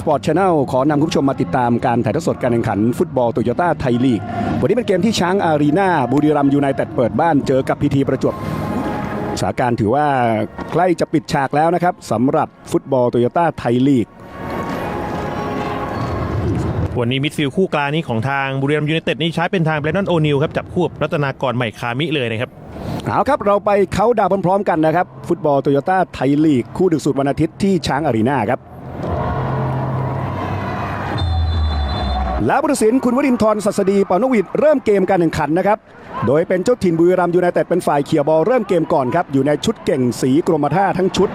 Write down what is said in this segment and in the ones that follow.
Sport Channel ขอนำคุณผู้ชมมาติดตามการถ่ายทอดสดการแข่งขันฟุตบอลโตโยต้าไทยลีก วันนี้เป็นเกมที่ช้างอารีนาบุรีรัมย์ยูไนเต็ดเปิดบ้านเจอกับพีทีประจวบสถานการณ์ถือว่าใกล้จะปิดฉากแล้วนะครับสำหรับฟุตบอลโตโยต้าไทยลีกวันนี้มิดฟิลด์คู่กลางนี้ของทางบุรีรัมย์ยูไนเต็ดนี่ใช้เป็นทางแบรนดอนโอนิลครับจับคู่กับรัตนากรใหม่คามิเลยนะครับเอาครับเราไปเขาน์ดาวน์พร้อมๆกันนะครับ ฟุตบอลโตโยต้าไทยลีก คู่ดึกสุดวันอาทิตย์ที่ช้างอารีนาครับ แล้วบริสินคุณวรินทร์ศัสดีปานวิทย์เริ่มเกมการแข่งขันนะครับ โดยเป็นเจ้าถิ่นบุรีรัมย์ยูไนเต็ดเป็นฝ่ายเขี่ยบอลเริ่มเกมก่อนครับ อยู่ในชุดเก่งสีกรมท่าทั้งชุด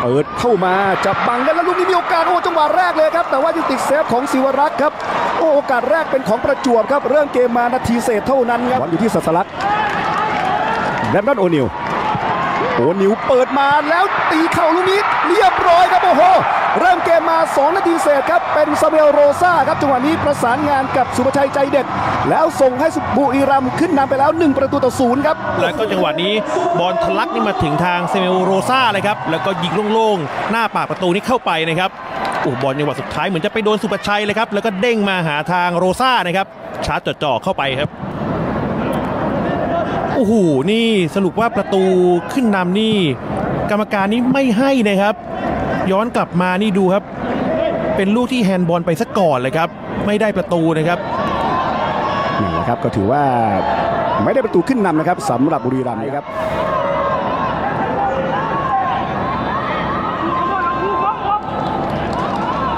เปิดเข้ามาจับบังแล้วลูกนี้มีโอกาสโอ้จังหวะแรกเลยครับ แต่ว่ายังติดเซฟของศิวรักษ์ครับโอ้โอกาสแรกเป็นของประจวบครับ เริ่มเกมมานาทีเศษเท่านั้นครับบอลอยู่ที่สัสลักษ์แรนดอนโอนิลโอนิลเปิดมาแล้วตีเข่าลูกนี้เรียบร้อยครับโอ้โห เริ่มเกมมา 2 นาทีเศษครับ เป็นซาเมลโรซาครับจังหวะนี้ประสานงานกับสุภชัยใจเด็ด แล้วส่งให้บุรีรัมขึ้นนำไปแล้ว 1 ประตูต่อศูนย์ครับ แล้วก็จังหวะนี้บอลทะลักนี่มาถึงทางเซเมลโรซาเลยครับ แล้วก็ยิงโล่งๆ หน้าปากประตูนี้เข้าไปนะครับโอ้บอลจังหวะสุดท้ายเหมือนจะไปโดนสุประชัยเลยครับ แล้วก็เด้งมาหาทางโรซานะครับชาร์จจ่อๆเข้าไปครับโอ้โหนี่สรุปว่าประตูขึ้นนำนี่ กรรมการนี้ไม่ให้นะครับ ย้อนกลับมานี่ดูครับ เป็นลูกที่แฮนด์บอลไปซะก่อนเลยครับ ไม่ได้ประตูนะครับนี่แหละครับก็ถือว่าไม่ได้ประตูขึ้นนำนะครับสำหรับบุรีรัมย์นะครับ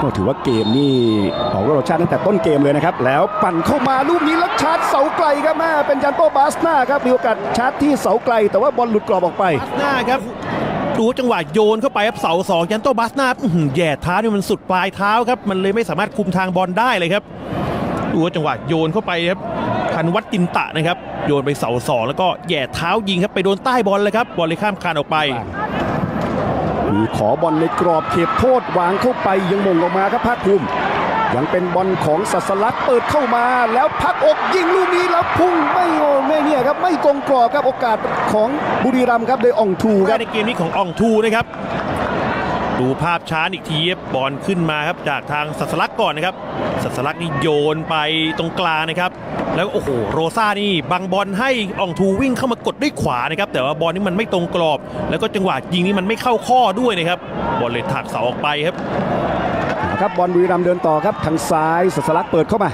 ก็ถือว่าเกมนี่ออกรสชาติตั้งแต่ต้นเกมเลยนะครับ แล้วปั่นเข้ามาลูกนี้แล้วชาร์จเสาไกลครับแม่เป็นยันโตบาสนาครับมีโอกาสชาร์จที่เสาไกล แต่ว่าบอลหลุดกรอบออกไปบาสนาครับ ดูจังหวะโยนเข้าไปครับเสาสองยันโตบัสหน้าแย่เท้านี่มันสุดปลายเท้าครับ มันเลยไม่สามารถคุมทางบอลได้เลยครับดูจังหวะโยนเข้าไปครับพันวัดตินตะนะครับ โยนไปเสาสองแล้วก็แย่เท้ายิงครับไปโดนใต้บอลเลยครับบอลเลยข้ามคานออกไปขอบอลในกรอบเขตโทษวางเข้าไปยังมงออกมาครับภาคภูมิ ยังเป็นบอลของสัสลักเปิดเข้ามาแล้วพักอกยิงลูกนี้แล้วพุ่งไม่โอ้ไม่เนี่ยครับไม่ตรงกรอบครับโอกาสของบุรีรัมย์ครับโดยอ่องทูครับในเกมนี้ของอองทูนะครับ ดูภาพช้าอีกทีครับบอลขึ้นมาครับจากทางสัสลักก่อนนะครับสัสลักนี่โยนไปตรงกลางนะครับ แล้วโอ้โหโรซ่านี่บังบอลให้อองทูวิ่งเข้ามากดด้วยขวานะครับ แต่ว่าบอลนี่มันไม่ตรงกรอบ แล้วก็จังหวะยิงนี่มันไม่เข้าข้อด้วยนะครับบอลเลยถากเสาออกไปครับนะ ครับบอลบุรีรัมย์เดินต่อครับทางซ้ายสัสลักเปิดเข้ามา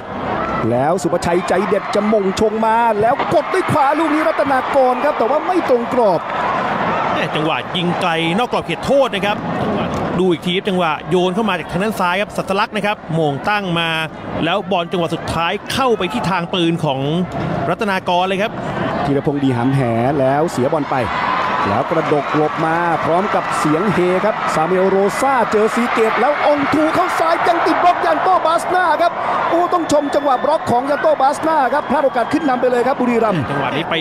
แล้วสุภชัยใจเด็ดจะมงชงมา แล้วกดด้วยขวาลูกนี้รัตนากรครับ แต่ว่าไม่ตรงกรอบแม่จังหวะยิงไกลนอกกรอบเขตโทษนะครับจังหวะดูอีกทีครับจังหวะโยนเข้ามาจากทางด้านซ้ายครับสัตลักษณ์นะครับโมงตั้งมา แล้วบอลจังหวะสุดท้ายเข้าไปที่ทางปืนของรัตนากรเลยครับธีรพงศ์ดีหามแหแล้วเสียบอลไป แล้วกระดกหลบมาพร้อมกับเสียงเฮครับซาเมลโรซาเจอซีเกตแล้วองทูเข้าซ้ายยังติดบล็อกยันโตบาสนาครับโอ้ต้องชมจังหวะบล็อกของยันโตบาสนาครับพลาดโอกาสขึ้นนำไปเลยครับบุรีรัมย์จังหวะนี้ไป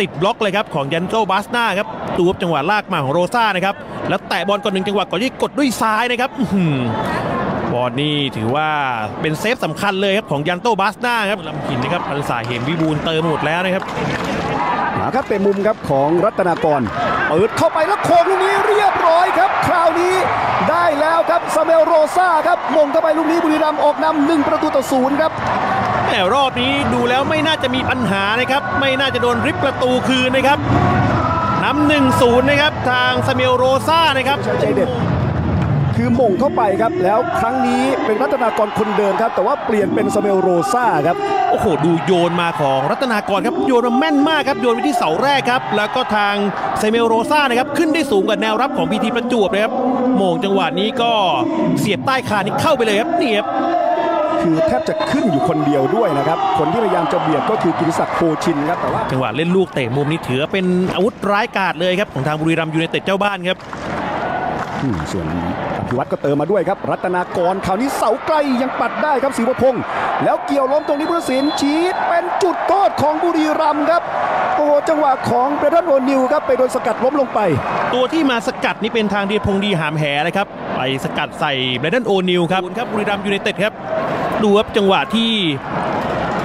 ติดบล็อกเลยครับของยันโกบาสนาครับตูบจังหวะลากมาของโรซ่านะครับแล้วแตะบอลก่อนหนึ่งจังหวะก่อนที่กดด้วยซ้ายนะครับอื้อหือบอลนี่ถือว่าเป็นเซฟสำคัญเลยครับของยันโตบาสนาครับลำหินนะครับพันสายเหมวิบูลย์เติมหมดแล้วนะครับ มาครับเป็นมุมครับของรัตนากรเปิดเข้าไปแล้วโค้งลูกนี้เรียบร้อยครับ คราวนี้ได้แล้วครับซาเมลโรซาครับมงเข้าไปลูกนี้บุรีรัมย์ออกนำหนึ่งประตูต่อศูนย์ครับแต่รอบนี้ดูแล้วไม่น่าจะมีปัญหานะครับ ไม่น่าจะโดนริบประตูคืนนะครับนำหนึ่งศูนย์นะครับทางสเมลโรซ่านะครับใช้ใจเด็ดคือมงเข้าไปครับ แล้วครั้งนี้เป็นรัตนากรคนเดิมครับ แต่ว่าเปลี่ยนเป็นซาเมลโรซาครับ โอ้โหดูโยนมาของรัตนากรครับโยนมาแม่นมากครับโยนไปที่เสาแรกครับ แล้วก็ทางเซเมลโรซ่านะครับขึ้นได้สูงกว่าแนวรับของพีทีประจวบเลยครับโมงจังหวะนี้ก็เสียบใต้คานนี่เข้าไปเลยครับนี่ครับคือแทบจะขึ้นอยู่คนเดียวด้วยนะครับ คนที่พยายามจะเบียดก็คือกิติศักดิ์โพชินครับแต่ว่าจังหวะเล่นลูกเตะมุมนี้ถือว่าเป็นอาวุธร้ายกาจเลยครับของทางบุรีรัมย์ยูไนเต็ดเจ้าบ้านครับอืม ส่วนอภิวัตรก็เติมมาด้วยครับ รัตนากรคราวนี้เสาไกลยังปัดได้ครับศิวพงศ์แล้วเกี่ยวล้มตรงนี้พุทธศิลป์ชีดเป็นจุดโทษของบุรีรัมย์ครับโอ้โหจังหวะของเบรดันโอนิวครับไปโดนสกัดล้มลงไป ตัวที่มาสกัดนี่เป็นทางเดียพงษ์ดีหามแหนะครับไปสกัดใส่แบรนดอนโอนิลครับครับบุรีรัมย์ยูไนเต็ดครับดูครับจังหวะที่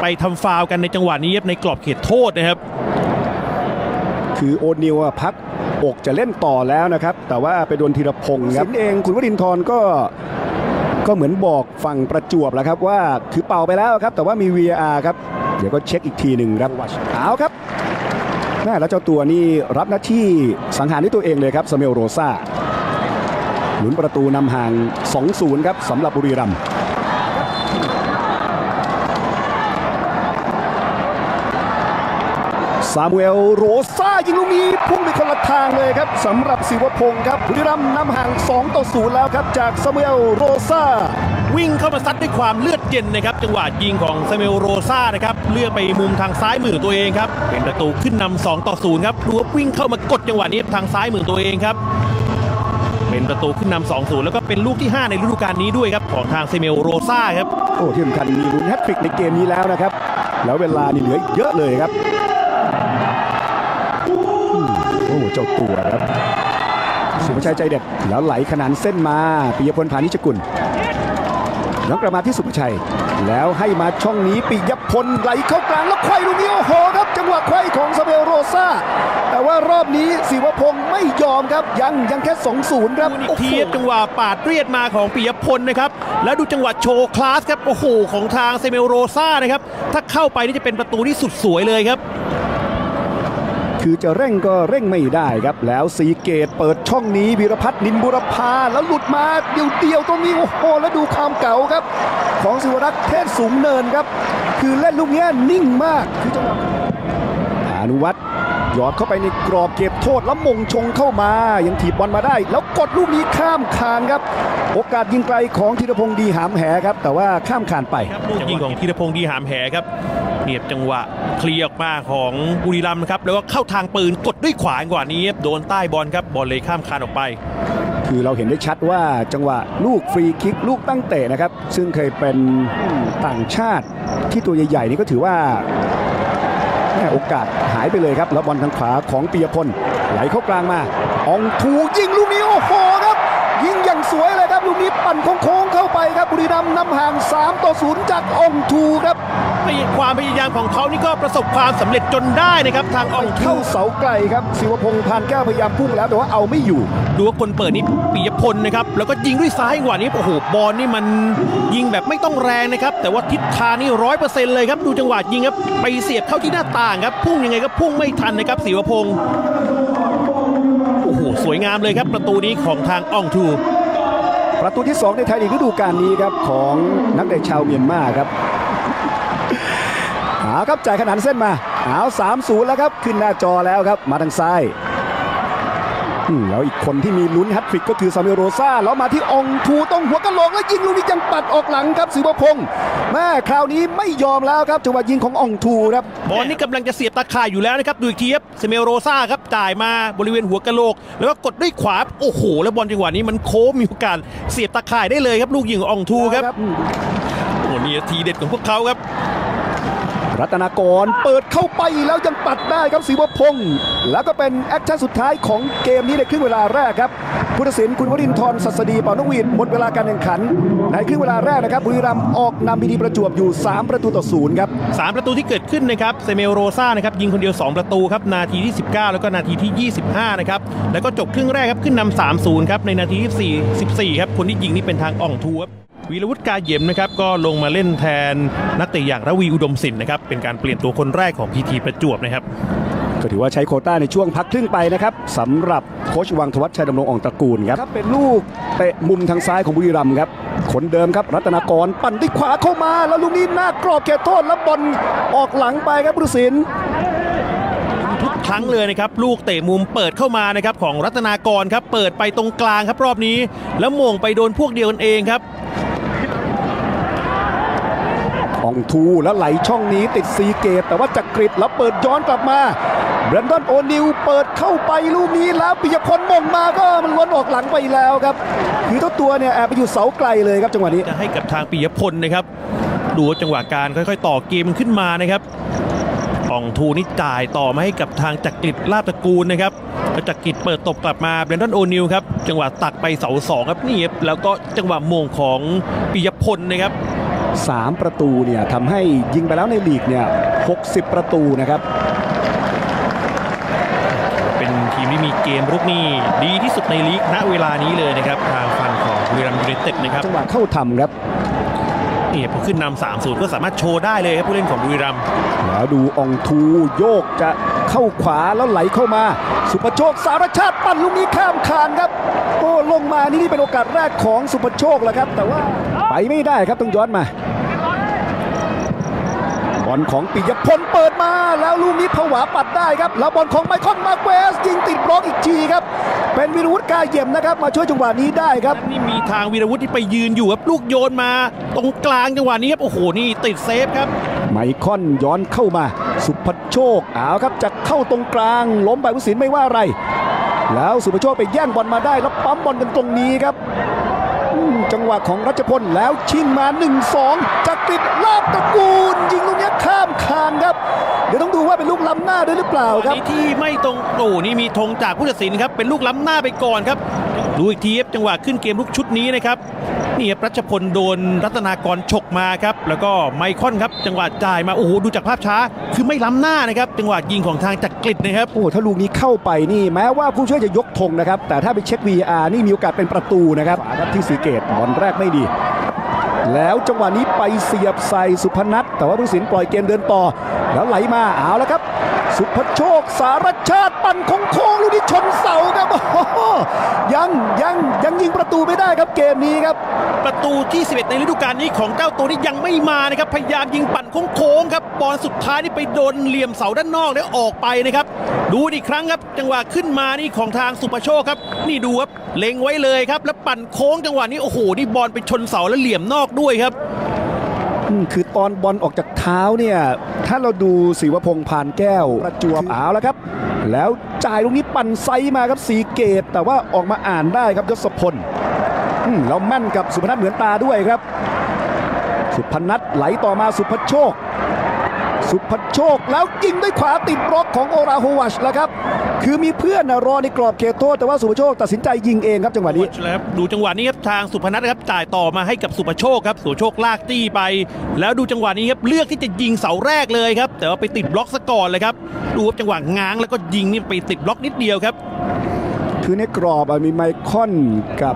ไปทำฟาวล์กันในจังหวะนี้ครับในกรอบเขตโทษนะครับ คือโอนิวอะพัก อกจะเล่นต่อแล้วนะครับ แต่ว่าไปโดนธีรพงศ์ครับเองคุณวรินทร์ก็ก็เหมือนบอกฝั่งประจวบแล้วครับว่าคือเป่าไปแล้วครับ แต่ว่ามี VAR ครับ เดี๋ยวก็เช็คอีกทีหนึ่งครับเอาครับแม่แล้วเจ้าตัวนี่รับหน้าที่สังหารด้วยตัวเองเลยครับสเมลโรซาหนุนประตูนำห่าง 2-0 ครับสำหรับบุรีรัมย์ ซามูเอลโรซ่ายิงลูกนี้พุ่งไปคนละทางเลยครับสำหรับศิวพงศ์ครับบุรีรัมย์นำห่าง 2 ต่อ 0 แล้วครับ จากซามูเอลโรซ่าวิ่งเข้ามาซัดด้วยความเลือดเย็นนะครับ จังหวะยิงของซาเมลโรซ่านะครับเลือกไปมุมทางซ้ายมือของตัวเองครับ เป็นประตูขึ้นนำ2ต่อ 0 ครับดูว่าวิ่งเข้ามากดจังหวะนี้ทางซ้ายมือตัวเองครับเป็นประตูขึ้นนำ2 0 แล้วก็เป็นลูกที่ 5 ในฤดูกาลนี้ด้วยครับ ของทางซาเมลโรซ่าครับ โอ้ที่สำคัญมีลุ้นแฮตทริกในเกมนี้แล้วนะครับ แล้วเวลานี่เหลืออีกเยอะเลยครับ เจ้าตัวครับสุภชัยใจเด็ดแล้วไหลขนานเส้นมาปิยพลพานิชกุลแล้วกลับมาที่สุภชัย แล้วให้มาช่องนี้ปิยพลไหลเข้ากลางแล้วไขว้ลูกนี้โอ้โหครับจังหวะไขว้ของซาเบลโรซาแต่ว่ารอบนี้ศิวพงศ์ไม่ยอมครับยังยังแค่2-0ครับอีกทีครับจังหวะปาดเรียดมาของปิยพลนะครับแล้วดูจังหวะโชว์คลาสครับโอ้โหของทางเซเมลโรซานะครับถ้าเข้าไปนี่จะเป็นประตูที่สุดสวยเลยครับ คือจะเร่งก็เร่งไม่ได้ครับ แล้วสีเกตเปิดช่องนี้วีรพัฒน์นินบุรพาแล้วหลุดมาเดียวเดียวๆตรงนี้โอ้โหแล้วดูความเก่าครับ ของสิวรักษ์เทศสูงเนินครับ คือเล่นลูกเนี้ยนิ่งมากคือจังหวะอนุวัตรยอดเข้าไปในกรอบเก็บโทษแล้วมงชงเข้ามายังถีบบอลมาได้ แล้วกดลูกนี้ข้ามคานครับ โอกาสยิงไกลของธีรพงศ์ดีหามแหครับ แต่ว่าข้ามคานไปครับลูกยิงของธีรพงศ์ดีหามแหครับ เนียบจังหวะเคลียร์ออกมาของบุรีรัมย์นะครับแล้วก็เข้าทางปืนกดด้วยขวากว่านี้โดนใต้บอลครับบอลเลยข้ามคานออกไป คือเราเห็นได้ชัดว่าจังหวะลูกฟรีคิกลูกตั้งเตะนะครับ ซึ่งเคยเป็นต่างชาติที่ตัวใหญ่ๆนี่ก็ถือว่าโอกาสหายไปเลยครับ แล้วบอลทางขวาของปียพลไหลเข้ากลางมา อองทูยิงลูกนี้โอ้โหครับ ยิงอย่างสวยเลยครับ ลูกนี้ปั่นโค้งๆเข้าไปครับบุรีรัมย์นำห่าง 3 ต่อ 0 จากอองทูครับ ความพยายามของเขานี่ก็ประสบความสำเร็จจนได้นะครับ ทางอองทูเข้าเสาไกลครับศิวพงษ์พานแก้วพยายามพุ่งแล้วแต่ว่าเอาไม่อยู่ดูว่าคนเปิดนี่ปิยพลนะครับแล้วก็ยิงด้วยซ้ายจังหวะนี้โอ้โหบอลนี่มันยิงแบบไม่ต้องแรงนะครับแต่ว่าทิศทางนี่ร้อยเปอร์เซ็นต์เลยครับดูจังหวะยิงครับไปเสียบเข้าที่หน้าต่างครับพุ่งยังไงก็พุ่งไม่ทันนะครับศิวพงศ์โอ้โหสวยงามเลยครับประตูนี้ของทางอองทูประตูที่ 2 ในไทยลีกฤดูกาลนี้ครับของนักเตะชาวเมียนมาครับ เอาครับจ่ายขนานเส้นมาเอา3-0แล้วครับ ขึ้นหน้าจอแล้วครับ มาทางซ้ายอืมแล้วอีกคนที่มีลุ้นแฮตทริกก็คือซามิโรซ่าแล้วมาที่อองทูต้องหัวกะโหลกแล้วยิงลูกนี้ยังปัดออกหลังครับสิวพงศ์แม่คราวนี้ไม่ยอมแล้วครับจังหวะยิงของอองทูครับบอลนี่กำลังจะเสียบตาข่ายอยู่แล้วนะครับดูอีกทีครับเซเมลโรซาครับจ่ายมาบริเวณหัวกะโหลก แล้วก็กดด้วยขวาโอ้โห แล้วบอลจังหวะนี้มันโค้งมีโอกาสเสียบตาข่ายได้เลยครับ ลูกยิงของอองทูครับอืมโอ้โหนี่ทีเด็ดของพวกเขาครับ รัตนากรเปิดเข้าไปแล้วยังปัดได้ครับศิวพงศ์แล้วก็เป็นแอคชั่นสุดท้ายของเกมนี้ในครึ่งเวลาแรกครับผู้ตัดสินคุณวรินทร์ศัสดีเป่านกหวีดหมดเวลาการแข่งขัน ในครึ่งเวลาแรกนะครับบุรีรัมย์ออกนำบีดีประจวบอยู่ 3 ประตูต่อศูนย์ครับสามประตูที่เกิดขึ้นนะครับเซเมลโรซ่านะครับยิงคนเดียว 2 ประตูครับนาทีที่ 19 แล้วก็นาทีที่ 25 นะครับแล้วก็จบครึ่งแรกครับขึ้นนำ3-0ครับในนาทีที่4 14ครับคนที่ยิงนี่เป็นทางอ่องทูครับ วีรวุฒิกาเยี่ยมนะครับก็ลงมาเล่นแทนนักเตะอย่างระวีอุดมสินนะครับเป็นการเปลี่ยนตัวคนแรกของพีทีประจวบนะครับก็ถือว่าใช้โควต้าในช่วงพักครึ่งไปนะครับสำหรับโค้ชวังธวัชชัยดำรงอ่องตระกูลครับเป็นลูกเตะมุมทางซ้ายของบุรีรัมย์ครับคนเดิมครับรัตนากรปั่นด้วยขวาเข้ามาแล้วลูกนี้หน้ากรอบเขตโทษแล้วบอลออกหลังไปครับผู้ตัดสินทุกครั้งเลยนะครับลูกเตะมุมเปิดเข้ามานะครับของรัตนากรครับเปิดไปตรงกลางครับรอบนี้ แล้วโมงไปโดนพวกเดียวกันเองครับ อองทูแล้วไหลช่องนี้ติดซีเกต แต่ว่าจักริดแล้วเปิดย้อนกลับมาแบรนดอนโอนิวเปิดเข้าไปลูกนี้แล้วปิยพลมงมาก็มันล้วนออกหลังไปแล้วครับคือเจ้ตัวเนี่ยแอบไปอยู่เสาไกลเลยครับจังหวะนี้จะให้กับทางปิยพลนะครับ ดูจังหวะการค่อย ๆ ต่อเกมขึ้นมานะครับอ่องทูนี่จ่ายต่อมาให้กับทางจักริดลาบตระกูลนะครับแล้วจักริดเปิดตบกลับมาเบรนดอนโอนิวครับจังหวะตักไปเสาสองครับนี่ครับแล้วก็จังหวะมงของปิยพลนะครับ 3 ประตูเนี่ยทำให้ยิงไปแล้วในลีกเนี่ย60 ประตูนะครับ เป็นทีมที่มีเกเกมรุกนี่ดีที่สุดในลีกณเวลานี้เลยนะครับทางฝั่งของบุรีรัมย์ยูไนเต็ดนะครับจังหวะเข้าทำครับนี่พอขึ้นนำ3 0ก็สามารถโชว์ได้เลยครับผู้เล่นของบุรีรัมย์แล้วดูอองทูโยกจะเข้าขวาแล้วไหลเข้ามา สุภโชคสารชาติปั่นลูกนี้ข้ามคานครับโอ้ลงมานี่นี่เป็นโอกาสแรกของสุภโชคแล้วครับ แต่ว่าไปไม่ได้ครับต้องย้อนมา บอลของปิยพลเปิดมาแล้วลูกนี้ผวาปัดได้ครับ แล้วบอลของไมคอนมาเกวส ยิงติดบล็อกอีกทีครับ เป็นวิรวุฒิกายเยี่ยมนะครับ มาช่วยจังหวะนี้ได้ครับ นี่มีทางวีรวุฒิที่ไปยืนอยู่ครับลูกโยนมาตรงกลางจังหวะนี้ครับโอ้โหนี่ติดเซฟครับไมคอนย้อนเข้ามา สุภโชคเอาครับจะเข้าตรงกลางล้มไปผู้สินไม่ว่าอะไร แล้วสุภโชคไปแย่งบอลมาได้แล้วปั๊มบอลกันตรงนี้ครับอืม จังหวะของรัชพลแล้วชิงมา 1-2จากกริดลาบตระกูล ยิงลูกนี้ข้ามคานครับ เดี๋ยวต้องดูว่าเป็นลูกล้ำหน้าด้วยหรือเปล่าครับที่ไม่ตรงโอ้นี่มีธงจากผู้ตัดสินครับเป็นลูกล้ำหน้าไปก่อนครับดูอีกทีครับจังหวะขึ้นเกมลุกชุดนี้นะครับ นี่ครับรัชพลโดนรัตนากรฉกมาครับ แล้วก็ไมคอนครับ จังหวะจ่ายมาโอ้โหดูจากภาพช้า คือไม่ล้ำหน้านะครับจังหวะยิงของทางจักริดนะครับโอ้ถ้าลูกนี้เข้าไปนี่แม้ว่าผู้ช่วยจะยกธงนะครับแต่ถ้าไปเช็ค VR นี่มีโอกาสเป็นประตูนะครับขวาครับที่สีเกตบอลแรกไม่ดี แล้วจังหวะนี้ไปเสียบใส่สุพนัทแต่ว่าผู้สินปล่อยเกมเดินต่อ แล้วไหลมาเอาแล้วครับ สุภโชคสารชาติปั่นโค้งลูกนี้ชนเสาครับอ้โหยังยังยังยิงประตูไม่ได้ครับเกมนี้ครับ ประตูที่ 11 ในฤดูกาลนี้ของเจ้าตัวนี้ยังไม่มานะครับพยายามยิงปั่นโค้งครับบอลสุดท้ายนี่ไปโดนเหลี่ยมเสาด้านนอกแล้วออกไปนะครับ ดูอีกครั้งครับ จังหวะขึ้นมานี่ของทางสุปโชคครับ นี่ดูครับเล็งไว้เลยครับ แล้วปั่นโค้งจังหวะนี้โอ้โหนี่บอลไปชนเสาแล้วเหลี่ยมนอกด้วยครับ คือตอนบอลออกจากเท้าเนี่ย ถ้าเราดูศิวพงษ์ผ่านแก้ว ประจวบเอาแล้วครับ แล้วจ่ายลูกนี้ปั่นไซส์มาครับสีเกต แต่ว่าออกมาอ่านได้ครับยศพลอืมแล้วแม่นกับสุพนัทเหมือนตาด้วยครับ สุพนัทไหลต่อมาสุพโชค สุพโชคแล้วยิงด้วยขวาติดบล็อกของโอราโฮวัชแล้วครับ คือมีเพื่อนนะรอในกรอบเขตโทษ แต่ว่าสุพโชคตัดสินใจยิงเองครับจังหวะนี้แล้วดูจังหวะนี้ครับทางสุพนัทนะครับจ่ายต่อมาให้กับสุภโชคครับสุภโชคลากจี้ไป แล้วดูจังหวะนี้ครับเลือกที่จะยิงเสาแรกเลยครับ แต่ว่าไปติดบล็อกซะก่อนเลยครับดูครับจังหวะง้างแล้วก็ยิงนี่ไปติดบล็อกนิดเดียวครับคือในกรอบอะมีไมคอนกับ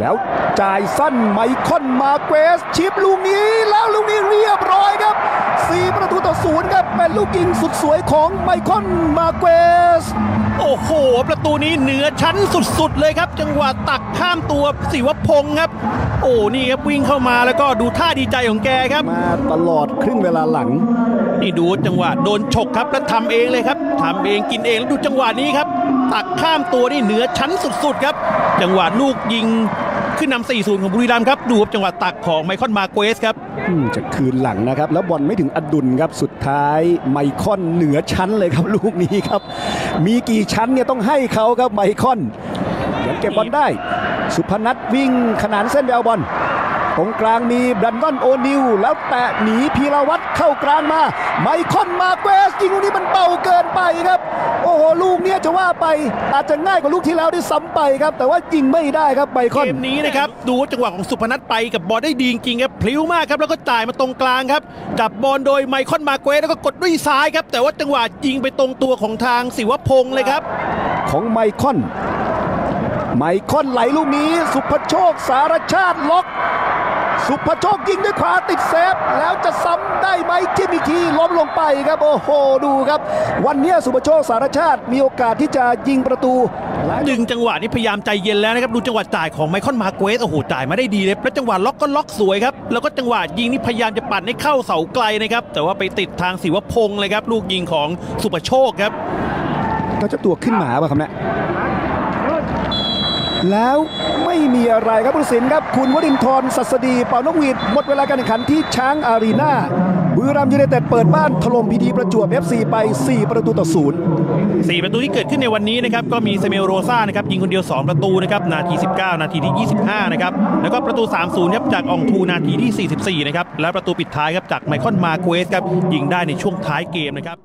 แล้วจ่ายสั้นไมคอนมาเกวสชิปลูกนี้แล้วลูกนี้เรียบร้อยครับ 4 ประตูต่อศูนย์ครับเป็นลูกยิงสุดสวยของไมคอนมาเกวสโอ้โห ประตูนี้เหนือชั้นสุดๆเลยครับ จังหวะตักข้ามตัวศิวพงศ์ครับ โอ้นี่ครับวิ่งเข้ามาแล้วก็ดูท่าดีใจของแกครับ มาตลอดครึ่งเวลาหลัง นี่ดูจังหวะโดนฉกครับแล้วทำเองเลยครับทำเองกินเองแล้วดูจังหวะนี้ครับ ตักข้ามตัวนี่เหนือชั้นสุดๆครับ จังหวะลูกยิง ขึ้นนำ4-0 ของบุรีรัมย์ครับ ดูครับจังหวะตักของไมคอนมาเกสครับจะคืนหลังนะครับ แล้วบอลไม่ถึงอดุลครับ สุดท้ายไมคอนเหนือชั้นเลยครับ ลูกนี้ครับ มีกี่ชั้นเนี่ยต้องให้เขาครับไมคอนยังเก็บบอลได้ สุพนัทวิ่งขนานเส้นไปเอาบอลตรงกลางมีบรันดอนโอนิว แล้วแตะหนีพีรวัตรเข้ากลางมา ไมคอนมาเกสยิงลูกนี้มันเบาเกินไปครับ อ้โห ลูกเนี้ยจะว่าไปอาจจะง่ายกว่าลูกที่แล้วด้วยซ้ำไปครับ แต่ว่ายิงไม่ได้ครับไมคอน เกมนี้นะครับดูจังหวะของสุพนัทไปกับบอลได้ดีจริงๆครับพลิ้วมากครับแล้วก็จ่ายมาตรงกลางครับจับบอลโดยไมคอนมาเกวสแล้วก็กดด้วยซ้ายครับ แต่ว่าจังหวะยิงไปตรงตัวของทางศิวพงศ์เลยครับ ของไมคอน ไมคอนไหลลูกนี้ สุภโชคสารชาติล็อก สุภโชคยิงด้วยขวาติดเซฟแล้วจะซ้ำได้ไหมจิ้ มอีกทีล้มลงไปครับโอ้โหดูครับ วันเนี้ยสุภโชคสารชาติมีโอกาสที่จะยิงประตูดึงจังหวะนี้พยายามใจเย็นแล้วนะครับดูจังหวะจ่ายของไมคอนมาเกวสโอ้โหจ่ายมาได้ดีเลยแล้วจังหวะล็อกก็ล็อกสวยครับแล้วก็จังหวะยิงนี่พยายามจะปั่นให้เข้าเสาไกลนะครับแต่ว่าไปติดทางศิวพงศ์เลยครับลูกยิงของสุปโชคครับเราจะตัวขึ้นหมาป่ะครับเนี่ยแล้วไม่มีอะไรครับผู้ตัดสินครับ คุณวรินทร์ศัสดีเป่านกหวีด หมดเวลาการแข่งขันที่ช้างอารีนา บุรีรัมย์ยูไนเต็ดเปิดบ้านถล่มพีดีประจวบ FC ไป 4 ประตูต่อศูนย์4ประตูที่เกิดขึ้นในวันนี้นะครับก็มีเซเมลโรซ่านะครับยิงคนเดียว 2 ประตูนะครับนาที 19 นาทีที่ 25 นะครับแล้วก็ประตู 3-0ครับจากอองทูนาทีที่ 44 นะครับและประตูปิดท้ายครับจากไมคอนมาเควสครับยิงได้ในช่วงท้ายเกมนะครับ